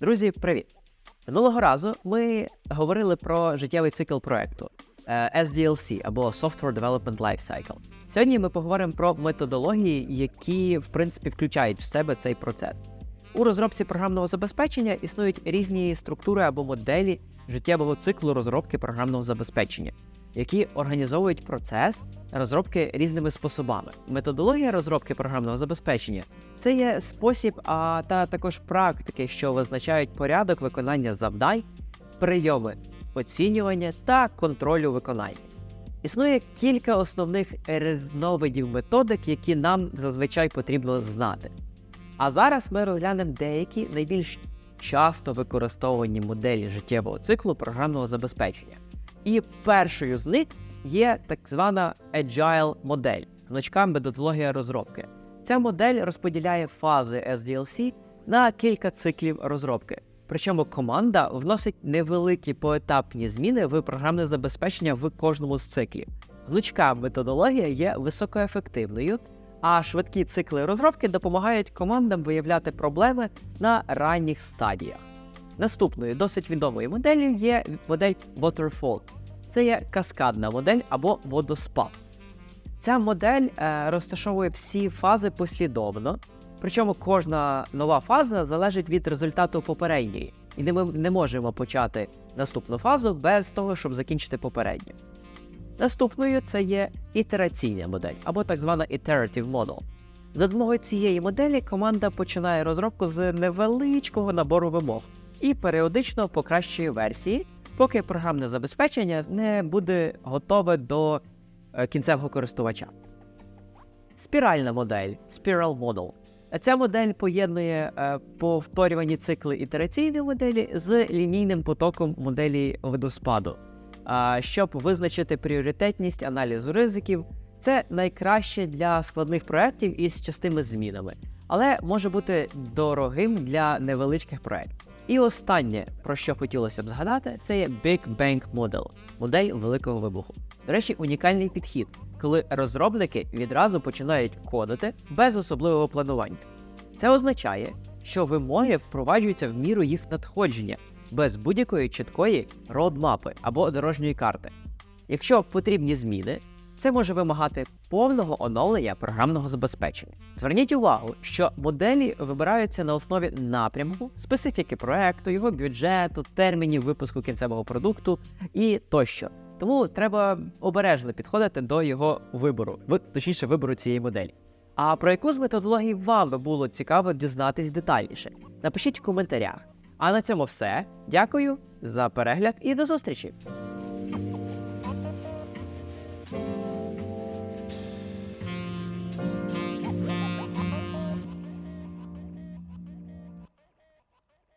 Друзі, привіт! Минулого разу ми говорили про життєвий цикл проекту е, SDLC або Software Development Lifecycle. Сьогодні ми поговоримо про методології, які в принципі включають в себе цей процес. У розробці програмного забезпечення існують різні структури або моделі життєвого циклу розробки програмного забезпечення, які організовують процес розробки різними способами. Методологія розробки програмного забезпечення це є спосіб, а та також практики, що визначають порядок виконання завдань, прийоми оцінювання та контролю виконання. Існує кілька основних різновидів методик, які нам зазвичай потрібно знати. А зараз ми розглянемо деякі найбільш часто використовувані моделі життєвого циклу програмного забезпечення. І першою з них є так звана Agile модель, гнучка методологія розробки. Ця модель розподіляє фази SDLC на кілька циклів розробки. Причому команда вносить невеликі поетапні зміни в програмне забезпечення в кожному з циклів. Гнучка методологія є високоефективною, а швидкі цикли розробки допомагають командам виявляти проблеми на ранніх стадіях. Наступною досить відомою моделлю є модель Waterfall. Це є каскадна модель або водоспад. Ця модель е, розташовує всі фази послідовно, причому кожна нова фаза залежить від результату попередньої, і ми не можемо почати наступну фазу без того, щоб закінчити попередню. Наступною це є ітераційна модель або так звана Iterative Model. За допомогою цієї моделі команда починає розробку з невеличкого набору вимог і періодично покращує версії, поки програмне забезпечення не буде готове до е, кінцевого користувача. Спіральна модель Spiral Model. Ця модель поєднує е, повторювані цикли ітераційної моделі з лінійним потоком моделі водоспаду. Щоб визначити пріоритетність аналізу ризиків, це найкраще для складних проєктів із частими змінами, але може бути дорогим для невеличких проєктів. І останнє, про що хотілося б згадати, це є Big Bang Model – модель великого вибуху. До речі, унікальний підхід, коли розробники відразу починають кодити без особливого планування. Це означає, що вимоги впроваджуються в міру їх надходження, без будь-якої чіткої родмапи або дорожньої карти. Якщо потрібні зміни, це може вимагати повного оновлення програмного забезпечення. Зверніть увагу, що моделі вибираються на основі напрямку, специфіки проекту, його бюджету, термінів випуску кінцевого продукту і тощо. Тому треба обережно підходити до його вибору, точніше вибору цієї моделі. А про яку з методологій вам було цікаво дізнатись детальніше? Напишіть в коментарях. А на цьому все. Дякую за перегляд і до зустрічі!